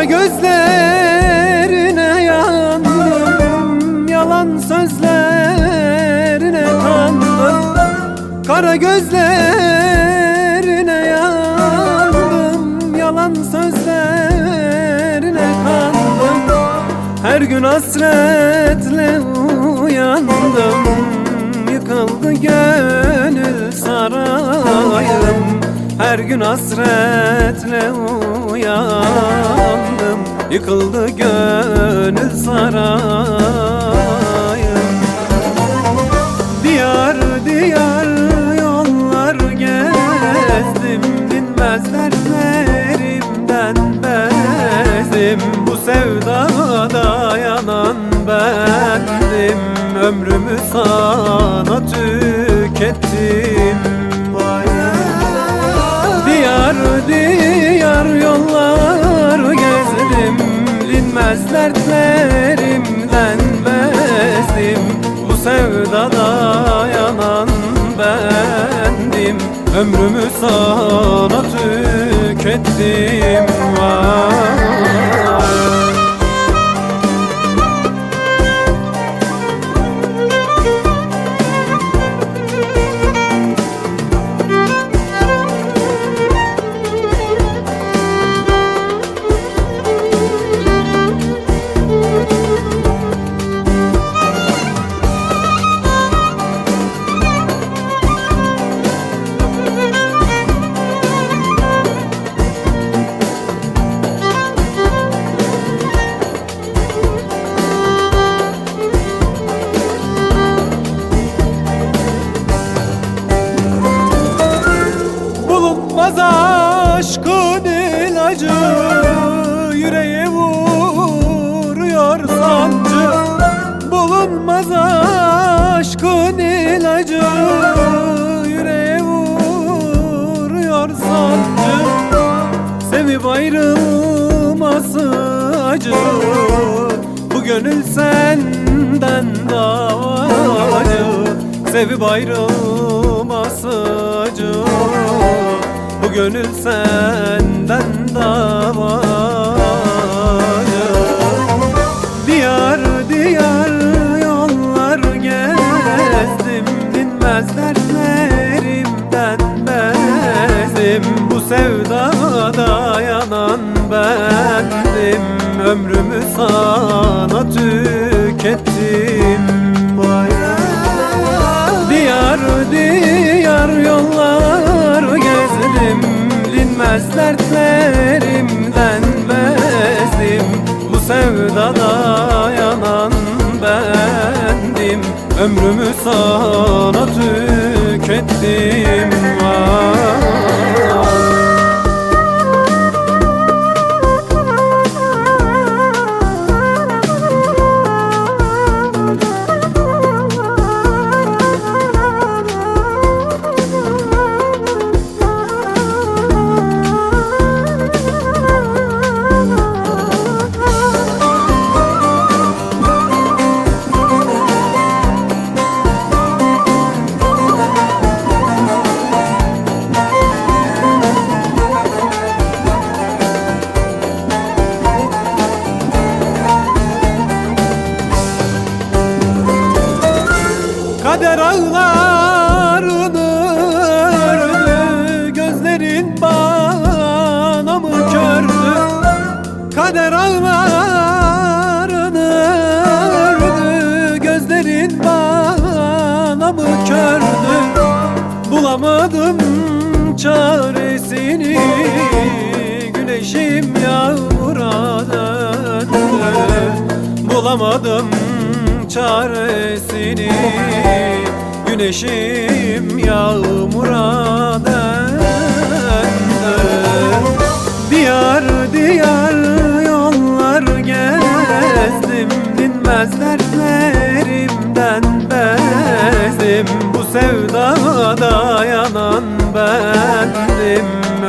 Kara gözlerine yandım Yalan sözlerine kandım. Kara gözlerine yandım Yalan sözlerine kandım. Her gün hasretle uyandım Yıkıldı gönül sarayım. Her gün hasretle uyandım Yıkıldı gönül sarayım. Diyar diyar yollar gezdim Dinmez dertlerimden bezdim. Bu sevdada yanan bendim Ömrümü sana tükettim diyar yollar gezdim Dinmez dertlerimden bezdim. Bu sevdada yanan bendim. Ömrümü sana tükettim Vay Bulunmaz aşkın ilacı Yüreğe vuruyor sancı Sevip ayrılması acı. Bu gönül senden davacı Sevip ayrılması acı. Bu gönül senden davacı Ömrümü sana tükettim. Vay Diyar diyar yollar gezdim Dinmez dertlerimden bezdim. Bu sevdada yanan bendim Ömrümü sana tükettim bana mı kördü Bulamadım çaresini. Güneşim yağmura döndü. Bulamadım çaresini. Güneşim yağmura döndü. Diyar diyar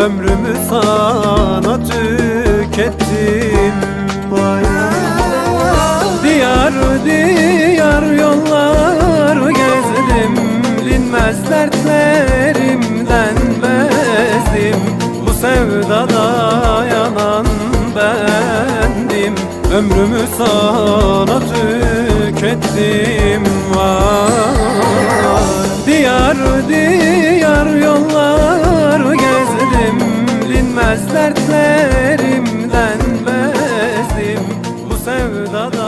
Ömrümü sana tükettim. Diyar diyar yollar gezdim Dinmez dertlerimden bezdim. Bu sevdada yanan bendim Ömrümü sana tükettim. Vay. Diyar diyar yollar bitmez dertlerimden Bu sevdada